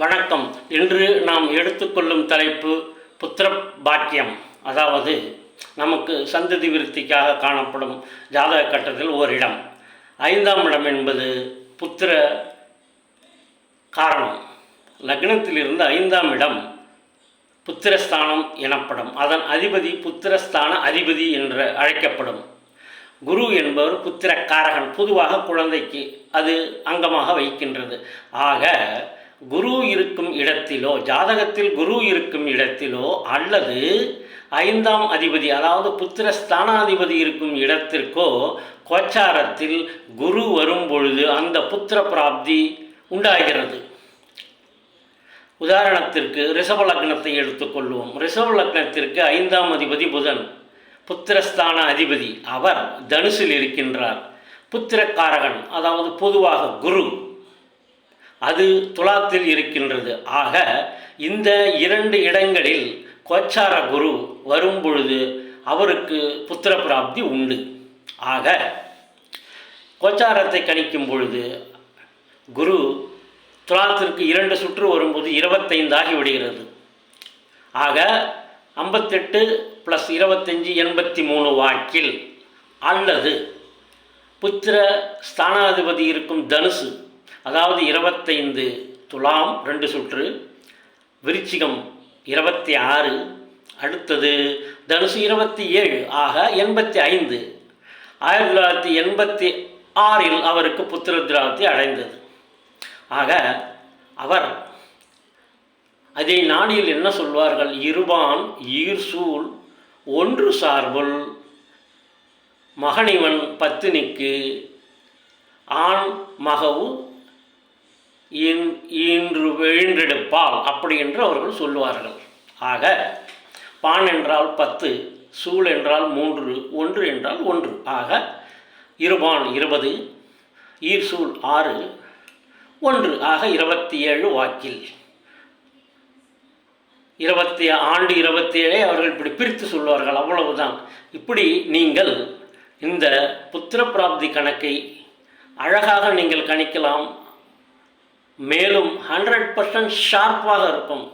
வணக்கம். இன்று நாம் எடுத்துக்கொள்ளும் தலைப்பு புத்திர பாக்கியம் அதாவது நமக்கு சந்ததி விருத்திக்காக காணப்படும் ஜாதக கட்டத்தில் ஓரிடம். ஐந்தாம் இடம் என்பது புத்திர காரணம். லக்னத்திலிருந்து ஐந்தாம் இடம் புத்திரஸ்தானம் எனப்படும். அதன் அதிபதி புத்திரஸ்தான அதிபதி என்று அழைக்கப்படும். குரு என்பவர் புத்திரக்காரகன். பொதுவாக குழந்தைக்கு அது அங்கமாக வைக்கின்றது ஆக குரு இருக்கும் இடத்திலோ ஜாதகத்தில் குரு இருக்கும் இடத்திலோ அல்லது ஐந்தாம் அதிபதி அதாவது புத்திரஸ்தானாதிபதி இருக்கும் இடத்திற்கோ கோச்சாரத்தில் குரு வரும் பொழுது அந்த புத்திர பிராப்தி உண்டாகிறது. உதாரணத்திற்கு ரிஷப லக்னத்தை எடுத்துக்கொள்வோம் ரிஷப லக்னத்திற்கு ஐந்தாம் அதிபதி புதன் புத்திரஸ்தான அதிபதி. அவர் தனுசில் இருக்கின்றார். புத்திரக்காரகன் அதாவது பொதுவாக குரு. அது துலாத்தில் இருக்கின்றது. ஆக இந்த இரண்டு இடங்களில் கோச்சார குரு வரும் பொழுது அவருக்கு புத்திர பிராப்தி உண்டு. ஆக கோச்சாரத்தை கணிக்கும் பொழுது குரு துலாத்திற்கு இரண்டு சுற்று வரும்போது இருபத்தைந்து ஆகி விடுகிறது. ஆக ஐம்பத்தெட்டு ப்ளஸ் இருபத்தஞ்சி எண்பத்தி மூணு வாக்கில் அல்லது புத்திர ஸ்தானாதிபதி இருக்கும் தனுசு அதாவது இருபத்தைந்து துலாம் ரெண்டு சுற்று. விருச்சிகம் இருபத்தி ஆறு. அடுத்தது தனுசு இருபத்தி ஏழு. ஆக எண்பத்தி ஐந்து. ஆயிரத்தி தொள்ளாயிரத்தி எண்பத்தி ஆறில் அவருக்கு புத்திர திராவத்தை அடைந்தது. ஆக அவர் அதை நாடியில் என்ன சொல்வார்கள்? இருபான் ஈர்சூல் ஒன்று சார்புல் மகனிவன் பத்தினிக்கு ஆண் மகவு இன்- ஈன்று அப்படி என்று அவர்கள் சொல்லுவார்கள். ஆக பான் என்றால் பத்து சூள் என்றால் மூன்று ஒன்று என்றால் ஒன்று. ஆக இருபான் இருபது ஈர்சூல் ஆறு ஒன்று. ஆக இருபத்தி ஏழு வாக்கில். இருபத்தி ஆண்டு இருபத்தி ஏழை அவர்கள் இப்படி பிரித்து சொல்வார்கள் அவ்வளவுதான். இப்படி நீங்கள் இந்த புத்திர பிராப்தி கணக்கை அழகாக நீங்கள் கணிக்கலாம். மேலும் ஹண்ட்ரட் பர்சன்ட் ஷார்ப்பாக இருக்கும்.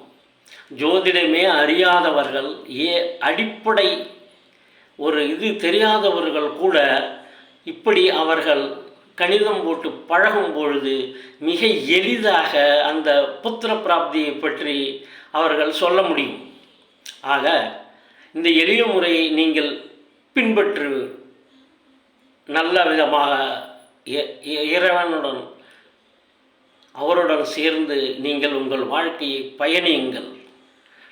ஜோதிடமே அறியாதவர்கள் ஏ அடிப்படை ஒரு இது தெரியாதவர்கள் கூட இப்படி அவர்கள் கணிதம் போட்டு பழகும் பொழுது மிக எளிதாக அந்த புத்திர பிராப்தியை பற்றி அவர்கள் சொல்ல முடியும். ஆக இந்த எளிய முறையை நீங்கள் பின்பற்று நல்ல விதமாக இறைவனுடன் அவருடன் சேர்ந்து நீங்கள் உங்கள் வாழ்க்கையை பயணியுங்கள்.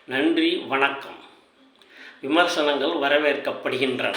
நன்றி வணக்கம். விமர்சனங்கள் வரவேற்கப்படுகின்றன.